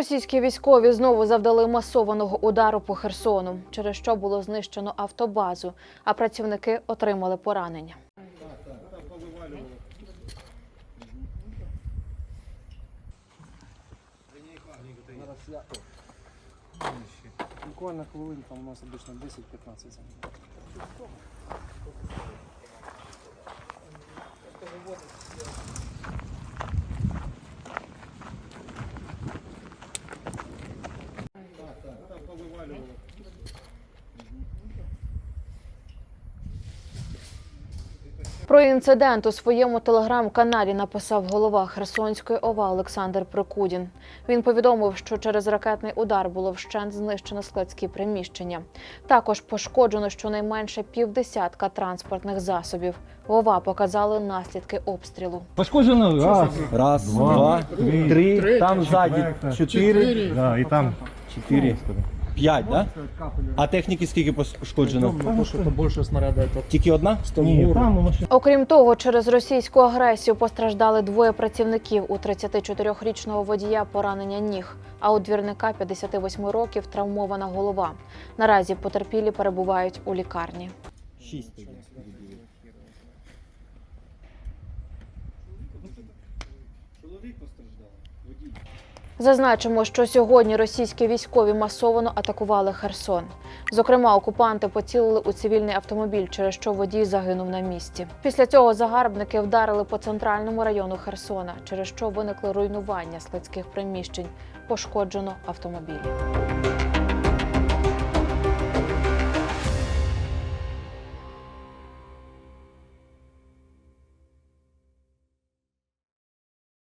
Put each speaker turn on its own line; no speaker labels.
Російські військові знову завдали масованого удару по Херсону, через що було знищено автобазу, а працівники отримали поранення.
Буквально хвилин там у нас обычно 10-15 займає.
Про інцидент у своєму телеграм-каналі написав голова Херсонської ОВА Олександр Прокудін. Він повідомив, що через ракетний удар було вщент знищено складські приміщення. Також пошкоджено щонайменше півдесятка транспортних засобів. В ОВА показали наслідки обстрілу.
Пошкоджено? Раз,
Раз,
Два,
два,
три,
три, там ззаді.
Четверта,
чотири,
да, і там.
Чотири, п'ять, да? А техніки скільки пошкоджено?
Ну, что это больше снаряда, это
Тільки одна?
ні, там.
Окрім того, через російську агресію постраждали двоє працівників. У 34-річного водія поранення ніг, а у двірника 58 років травмована голова. Наразі потерпілі перебувають у лікарні.
Шість. тоді.
Зазначимо, що сьогодні російські військові масово атакували Херсон. Зокрема, окупанти поцілили у цивільний автомобіль, через що водій загинув на місці. Після цього загарбники вдарили по центральному району Херсона, через що виникли руйнування складських приміщень. Пошкоджено автомобілі.